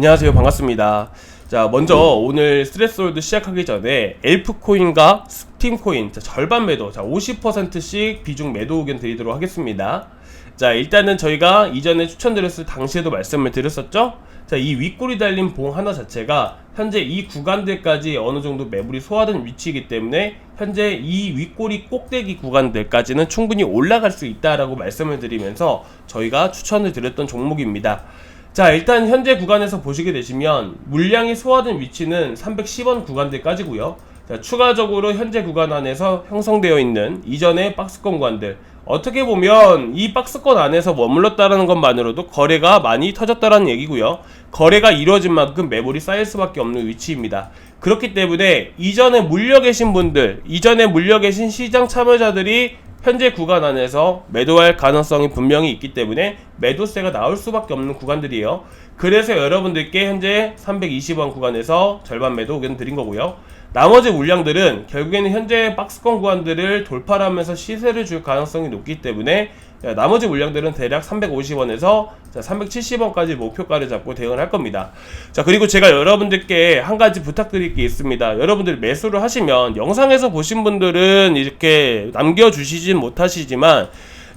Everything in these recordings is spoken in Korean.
안녕하세요. 반갑습니다. 자, 먼저 오늘 스트레스홀드 시작하기 전에 엘프코인과 스팀코인 자, 절반 매도, 자, 50%씩 비중 매도 의견 드리도록 하겠습니다. 자, 일단은 저희가 이전에 추천드렸을 당시에도 말씀을 드렸었죠? 자, 이 윗골이 달린 봉 하나 자체가 현재 이 구간들까지 어느 정도 매물이 소화된 위치이기 때문에 현재 이 윗골이 꼭대기 구간들까지는 충분히 올라갈 수 있다라고 말씀을 드리면서 저희가 추천을 드렸던 종목입니다. 자 일단 현재 구간에서 보시게 되시면 물량이 소화된 위치는 310원 구간대까지고요. 자, 추가적으로 현재 구간 안에서 형성되어 있는 이전의 박스권 구간들. 어떻게 보면 이 박스권 안에서 머물렀다는 것만으로도 거래가 많이 터졌다는 얘기고요. 거래가 이루어진 만큼 매물이 쌓일 수밖에 없는 위치입니다 그렇기 때문에 이전에 물려 계신 분들 이전에 물려 계신 시장 참여자들이 현재 구간 안에서 매도할 가능성이 분명히 있기 때문에 매도세가 나올 수밖에 없는 구간들이에요. 그래서 여러분들께 현재 320원 구간에서 절반 매도 의견 드린 거고요. 나머지 물량들은 결국에는 현재 박스권 구간들을 돌파하면서 시세를 줄 가능성이 높기 때문에 나머지 물량들은 대략 350원에서 370원까지 목표가를 잡고 대응을 할 겁니다. 자, 그리고 제가 여러분들께 한 가지 부탁드릴 게 있습니다. 여러분들 매수를 하시면 영상에서 보신 분들은 이렇게 남겨주시진 못하시지만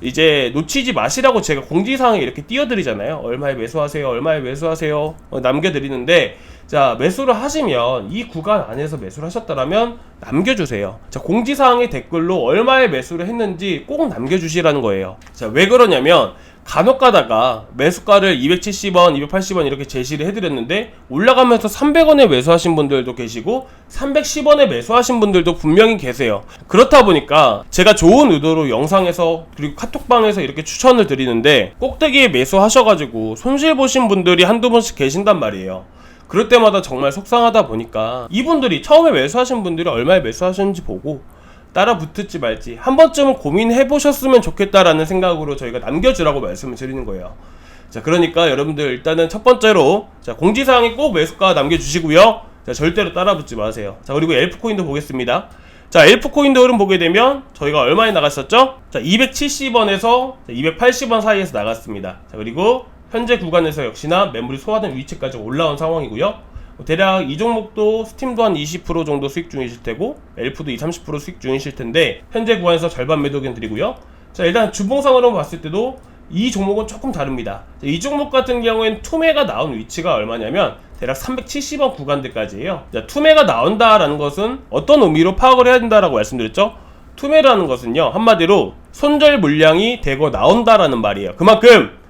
이제 놓치지 마시라고 제가 공지사항에 이렇게 띄워드리잖아요. 얼마에 매수하세요, 얼마에 매수하세요, 어, 남겨드리는데 자 매수를 하시면 이 구간 안에서 매수를 하셨다면 남겨주세요 자 공지사항의 댓글로 얼마에 매수를 했는지 꼭 남겨주시라는 거예요 자 왜 그러냐면 간혹 가다가 매수가를 270원, 280원 이렇게 제시를 해드렸는데 올라가면서 300원에 매수하신 분들도 계시고 310원에 매수하신 분들도 분명히 계세요. 그렇다 보니까 제가 좋은 의도로 영상에서 그리고 카톡방에서 이렇게 추천을 드리는데 꼭대기에 매수하셔가지고 손실 보신 분들이 한두 번씩 계신단 말이에요. 그럴 때마다 정말 속상하다 보니까 이분들이 처음에 매수하신 분들이 얼마에 매수하셨는지 보고 따라 붙을지 말지 한 번쯤은 고민해 보셨으면 좋겠다라는 생각으로 저희가 남겨주라고 말씀을 드리는 거예요. 자, 그러니까 여러분들 일단은 첫 번째로 자, 공지사항에 꼭 매수가 남겨주시고요. 자, 절대로 따라 붙지 마세요. 자, 그리고 엘프 코인도 보겠습니다. 자, 엘프 코인도 흐름 보게 되면 저희가 얼마에 나갔었죠? 자, 270원에서 280원 사이에서 나갔습니다. 자, 그리고 현재 구간에서 역시나 매물이 소화된 위치까지 올라온 상황이고요. 대략 이 종목도 스팀도 한 20% 정도 수익 중이실 테고 엘프도 20, 30% 수익 중이실 텐데 현재 구간에서 절반 매도 견 드리고요. 자 일단 주봉상으로 봤을 때도 이 종목은 조금 다릅니다. 이 종목 같은 경우엔 투매가 나온 위치가 얼마냐면 대략 370원 구간대까지예요. 자, 투매가 나온다라는 것은 어떤 의미로 파악을 해야 된다라고 말씀드렸죠? 투매라는 것은요 한마디로 손절 물량이 되고 나온다라는 말이에요. 그만큼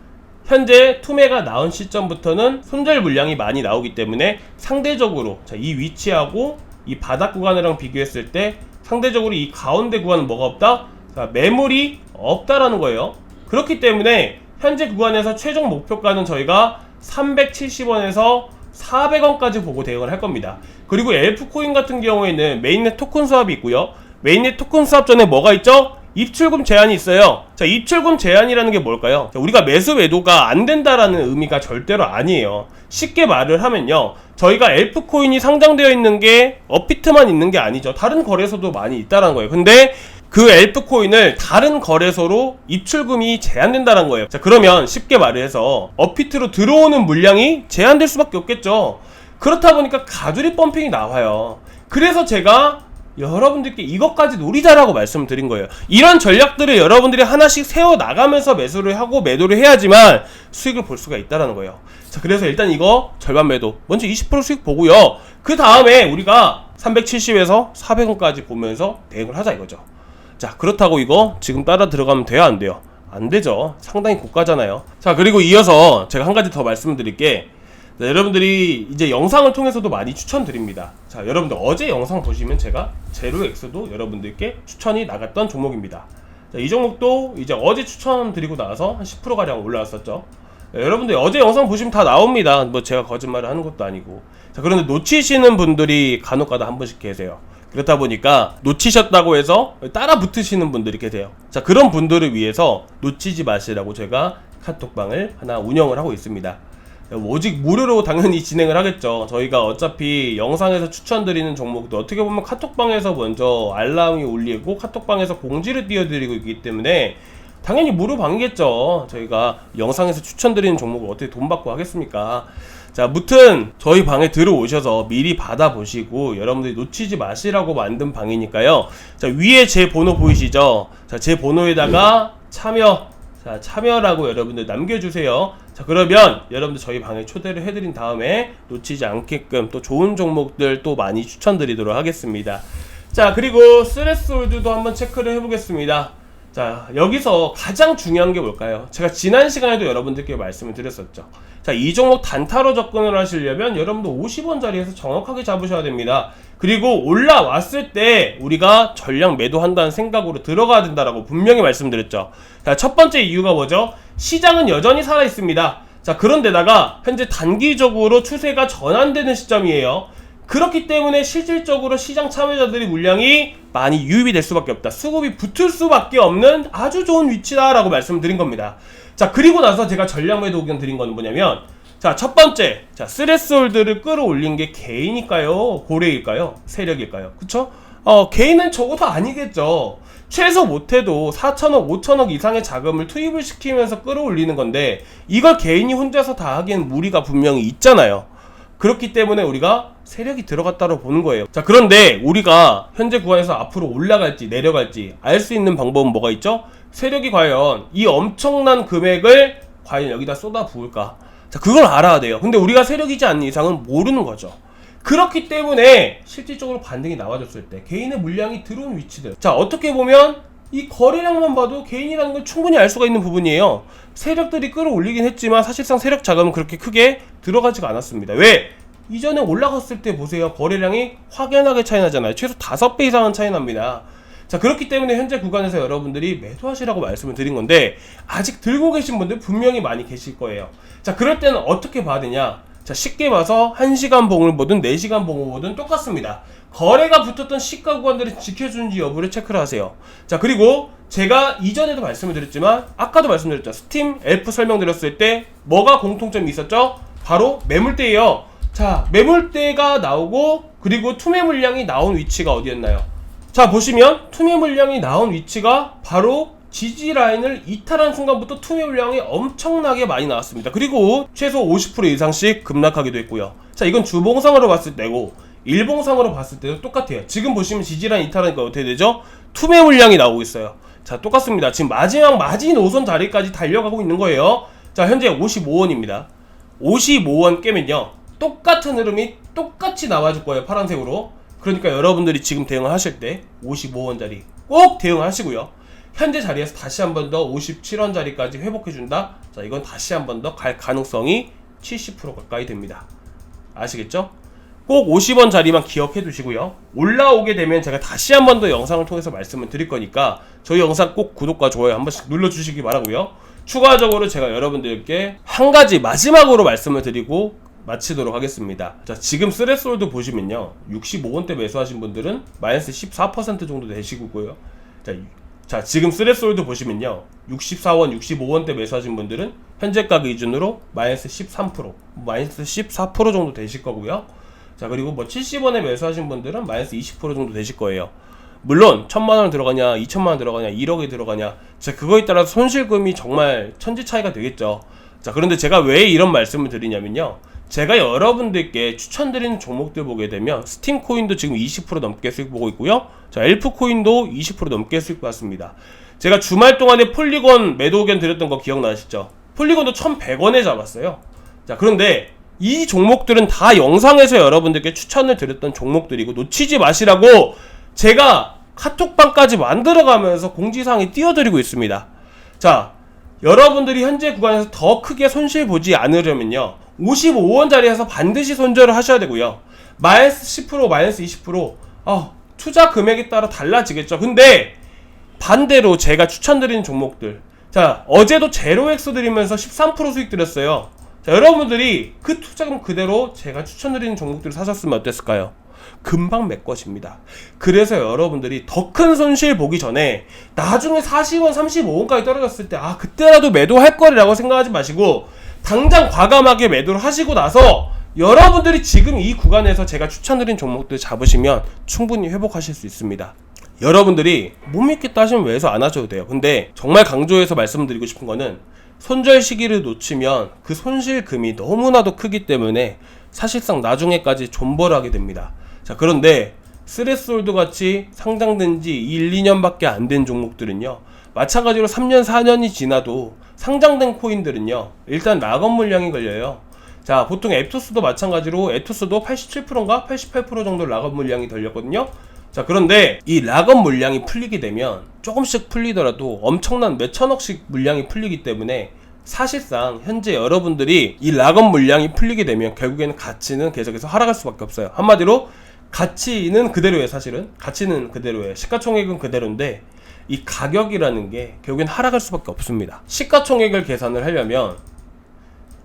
현재 투매가 나온 시점부터는 손절 물량이 많이 나오기 때문에 상대적으로 자, 이 위치하고 이 바닥 구간이랑 비교했을 때 상대적으로 이 가운데 구간은 뭐가 없다? 자, 매물이 없다라는 거예요. 그렇기 때문에 현재 구간에서 최종 목표가는 저희가 370원에서 400원까지 보고 대응을 할 겁니다. 그리고 엘프코인 같은 경우에는 메인넷 토큰 수합이 있고요. 메인넷 토큰 수합 전에 뭐가 있죠? 입출금 제한이 있어요. 자, 입출금 제한이라는 게 뭘까요? 자, 우리가 매수 매도가 안 된다라는 의미가 절대로 아니에요. 쉽게 말을 하면요. 저희가 엘프 코인이 상장되어 있는 게 업비트만 있는 게 아니죠. 다른 거래소도 많이 있다는 거예요. 근데 그 엘프 코인을 다른 거래소로 입출금이 제한된다는 거예요. 자, 그러면 쉽게 말해서 업비트로 들어오는 물량이 제한될 수밖에 없겠죠. 그렇다 보니까 가두리 펌핑이 나와요. 그래서 제가 여러분들께 이것까지 노리자라고 말씀을 드린 거예요. 이런 전략들을 여러분들이 하나씩 세워 나가면서 매수를 하고 매도를 해야지만 수익을 볼 수가 있다라는 거예요. 자, 그래서 일단 이거 절반 매도. 먼저 20% 수익 보고요. 그 다음에 우리가 370에서 400원까지 보면서 대응을 하자 이거죠. 자, 그렇다고 이거 지금 따라 들어가면 돼요, 안 돼요? 안 되죠. 상당히 고가잖아요. 자, 그리고 이어서 제가 한 가지 더 말씀드릴 게 자, 여러분들이 이제 영상을 통해서도 많이 추천드립니다. 자, 여러분들 어제 영상 보시면 제가 제로엑스도 여러분들께 추천이 나갔던 종목입니다. 자, 이 종목도 이제 어제 추천드리고 나서 한 10%가량 올라왔었죠. 자, 여러분들 어제 영상 보시면 다 나옵니다. 뭐 제가 거짓말을 하는 것도 아니고. 자, 그런데 놓치시는 분들이 간혹 가다 한 번씩 계세요. 그렇다 보니까 놓치셨다고 해서 따라 붙으시는 분들이 계세요. 자, 그런 분들을 위해서 놓치지 마시라고 제가 카톡방을 하나 운영을 하고 있습니다. 오직 무료로 당연히 진행을 하겠죠. 저희가 어차피 영상에서 추천드리는 종목도 어떻게 보면 카톡방에서 먼저 알람이 울리고 카톡방에서 공지를 띄워드리고 있기 때문에 당연히 무료 방이겠죠. 저희가 영상에서 추천드리는 종목을 어떻게 돈 받고 하겠습니까? 자, 무튼 저희 방에 들어오셔서 미리 받아보시고 여러분들이 놓치지 마시라고 만든 방이니까요. 자, 위에 제 번호 보이시죠? 자, 제 번호에다가 참여, 자, 참여라고 여러분들 남겨주세요. 자, 그러면 여러분들 저희 방에 초대를 해드린 다음에 놓치지 않게끔 또 좋은 종목들 또 많이 추천드리도록 하겠습니다. 자, 그리고 스레스홀드도 한번 체크를 해보겠습니다. 자, 여기서 가장 중요한 게 뭘까요? 제가 지난 시간에도 여러분들께 말씀을 드렸었죠. 자, 이 종목 단타로 접근을 하시려면 여러분들 50원 자리에서 정확하게 잡으셔야 됩니다. 그리고 올라왔을 때 우리가 전량 매도한다는 생각으로 들어가야 된다라고 분명히 말씀드렸죠. 자, 첫 번째 이유가 뭐죠? 시장은 여전히 살아 있습니다. 자, 그런데다가 현재 단기적으로 추세가 전환되는 시점이에요. 그렇기 때문에 실질적으로 시장 참여자들의 물량이 많이 유입이 될 수밖에 없다. 수급이 붙을 수밖에 없는 아주 좋은 위치다라고 말씀드린 겁니다. 자, 그리고 나서 제가 전략 매도 의견 드린 건 뭐냐면 자, 첫 번째. 자, 스레스홀드를 끌어올린 게 개인일까요? 고래일까요? 세력일까요? 그쵸? 어, 개인은 적어도 아니겠죠. 최소 못해도 4천억, 5천억 이상의 자금을 투입을 시키면서 끌어올리는 건데, 이걸 개인이 혼자서 다 하기엔 무리가 분명히 있잖아요. 그렇기 때문에 우리가 세력이 들어갔다고 보는 거예요. 자, 그런데 우리가 현재 구간에서 앞으로 올라갈지 내려갈지 알 수 있는 방법은 뭐가 있죠? 세력이 과연 이 엄청난 금액을 과연 여기다 쏟아 부을까? 자, 그걸 알아야 돼요. 근데 우리가 세력이지 않는 이상은 모르는 거죠. 그렇기 때문에 실질적으로 반등이 나와줬을 때 개인의 물량이 들어온 위치들. 자, 어떻게 보면 이 거래량만 봐도 개인이라는 걸 충분히 알 수가 있는 부분이에요. 세력들이 끌어올리긴 했지만 사실상 세력 자금은 그렇게 크게 들어가지가 않았습니다. 왜? 이전에 올라갔을 때 보세요. 거래량이 확연하게 차이 나잖아요. 최소 5배 이상은 차이 납니다. 자, 그렇기 때문에 현재 구간에서 여러분들이 매도하시라고 말씀을 드린 건데, 아직 들고 계신 분들 분명히 많이 계실 거예요. 자, 그럴 때는 어떻게 봐야 되냐? 자, 쉽게 봐서 1시간 봉을 보든 4시간 봉을 보든 똑같습니다. 거래가 붙었던 시가 구간들을 지켜주는지 여부를 체크를 하세요. 자, 그리고 제가 이전에도 말씀을 드렸지만, 아까도 말씀드렸죠. 스팀 엘프 설명드렸을 때, 뭐가 공통점이 있었죠? 바로 매물대예요. 자, 매물대가 나오고, 그리고 투매 물량이 나온 위치가 어디였나요? 자, 보시면, 투매 물량이 나온 위치가 바로 지지 라인을 이탈한 순간부터 투매 물량이 엄청나게 많이 나왔습니다. 그리고 최소 50% 이상씩 급락하기도 했고요. 자, 이건 주봉상으로 봤을 때고 일봉상으로 봤을 때도 똑같아요. 지금 보시면 지지 라인 이탈하니까 어떻게 되죠? 투매 물량이 나오고 있어요. 자, 똑같습니다. 지금 마지막 마진 5선 자리까지 달려가고 있는 거예요. 자, 현재 55원입니다. 55원 깨면요. 똑같은 흐름이 똑같이 나와줄 거예요. 파란색으로. 그러니까 여러분들이 지금 대응을 하실 때 55원짜리 꼭 대응하시고요. 현재 자리에서 다시 한 번 더 57원짜리까지 회복해준다? 자, 이건 다시 한 번 더 갈 가능성이 70% 가까이 됩니다. 아시겠죠? 꼭 50원 자리만 기억해 두시고요. 올라오게 되면 제가 다시 한 번 더 영상을 통해서 말씀을 드릴 거니까 저희 영상 꼭 구독과 좋아요 한 번씩 눌러주시기 바라고요. 추가적으로 제가 여러분들께 한 가지 마지막으로 말씀을 드리고 마치도록 하겠습니다. 자, 지금 스레스홀드 보시면요. 65원대 매수하신 분들은 마이너스 14% 정도 되시고요. 자, 자, 지금 스레스홀드 보시면요. 64원, 65원대 매수하신 분들은 현재가 기준으로 마이너스 13%, 마이너스 14% 정도 되실 거고요. 자, 그리고 뭐 70원에 매수하신 분들은 마이너스 20% 정도 되실 거예요. 물론 천만 원 들어가냐, 2천만 원 들어가냐, 1억이 들어가냐, 자 그거에 따라서 손실금이 정말 천지 차이가 되겠죠. 자 그런데 제가 왜 이런 말씀을 드리냐면요. 제가 여러분들께 추천드리는 종목들 보게 되면 스팀 코인도 지금 20% 넘게 수익 보고 있고요. 자 엘프 코인도 20% 넘게 수익 봤습니다. 제가 주말 동안에 폴리곤 매도 의견 드렸던 거 기억나시죠? 폴리곤도 1,100원에 잡았어요. 자 그런데 이 종목들은 다 영상에서 여러분들께 추천을 드렸던 종목들이고 놓치지 마시라고 제가 카톡방까지 만들어가면서 공지사항에 띄워드리고 있습니다. 자, 여러분들이 현재 구간에서 더 크게 손실 보지 않으려면요. 55원 자리에서 반드시 손절을 하셔야 되고요. 마이너스 10%, 마이너스 20%, 어, 투자 금액에 따라 달라지겠죠. 근데 반대로 제가 추천드리는 종목들. 자, 어제도 제로 엑스 드리면서 13% 수익 드렸어요. 자, 여러분들이 그 투자금 그대로 제가 추천드리는 종목들을 사셨으면 어땠을까요? 금방 메꿔집니다. 그래서 여러분들이 더 큰 손실 보기 전에 나중에 40원, 35원까지 떨어졌을 때, 아, 그때라도 매도할 거리라고 생각하지 마시고, 당장 과감하게 매도를 하시고 나서 여러분들이 지금 이 구간에서 제가 추천드린 종목들 잡으시면 충분히 회복하실 수 있습니다. 여러분들이 못 믿겠다 하시면 외에서 안 하셔도 돼요. 근데 정말 강조해서 말씀드리고 싶은 거는 손절 시기를 놓치면 그 손실금이 너무나도 크기 때문에 사실상 나중에까지 존버를 하게 됩니다. 자, 그런데 스레스홀드 같이 상장된 지 1, 2년밖에 안 된 종목들은요. 마찬가지로 3년, 4년이 지나도 상장된 코인들은요. 일단 락업 물량이 걸려요. 자, 보통 에토스도 마찬가지로 에토스도 87%인가 88% 정도 락업 물량이 걸렸거든요. 자, 그런데 이 락업 물량이 풀리게 되면 조금씩 풀리더라도 엄청난 몇천억씩 물량이 풀리기 때문에 사실상 현재 여러분들이 이 락업 물량이 풀리게 되면 결국에는 가치는 계속해서 하락할 수밖에 없어요. 한마디로 가치는 그대로예요, 사실은. 가치는 그대로예요. 시가총액은 그대로인데 이 가격이라는 게 결국엔 하락할 수밖에 없습니다. 시가총액을 계산을 하려면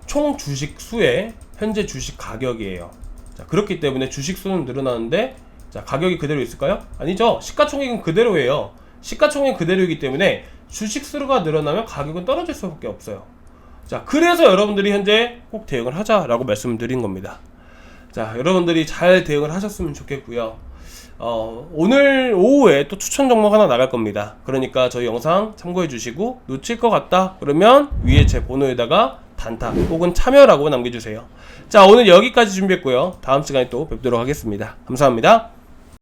총 주식 수의 현재 주식 가격이에요. 자, 그렇기 때문에 주식 수는 늘어나는데 자, 가격이 그대로 있을까요? 아니죠. 시가총액은 그대로예요. 시가총액 그대로이기 때문에 주식 수가 늘어나면 가격은 떨어질 수밖에 없어요. 자, 그래서 여러분들이 현재 꼭 대응을 하자라고 말씀드린 겁니다. 자, 여러분들이 잘 대응을 하셨으면 좋겠고요. 어, 오늘 오후에 또 추천 종목 하나 나갈 겁니다. 그러니까 저희 영상 참고해 주시고 놓칠 것 같다 그러면 위에 제 번호에다가 단타 혹은 참여라고 남겨주세요. 자, 오늘 여기까지 준비했고요. 다음 시간에 또 뵙도록 하겠습니다. 감사합니다.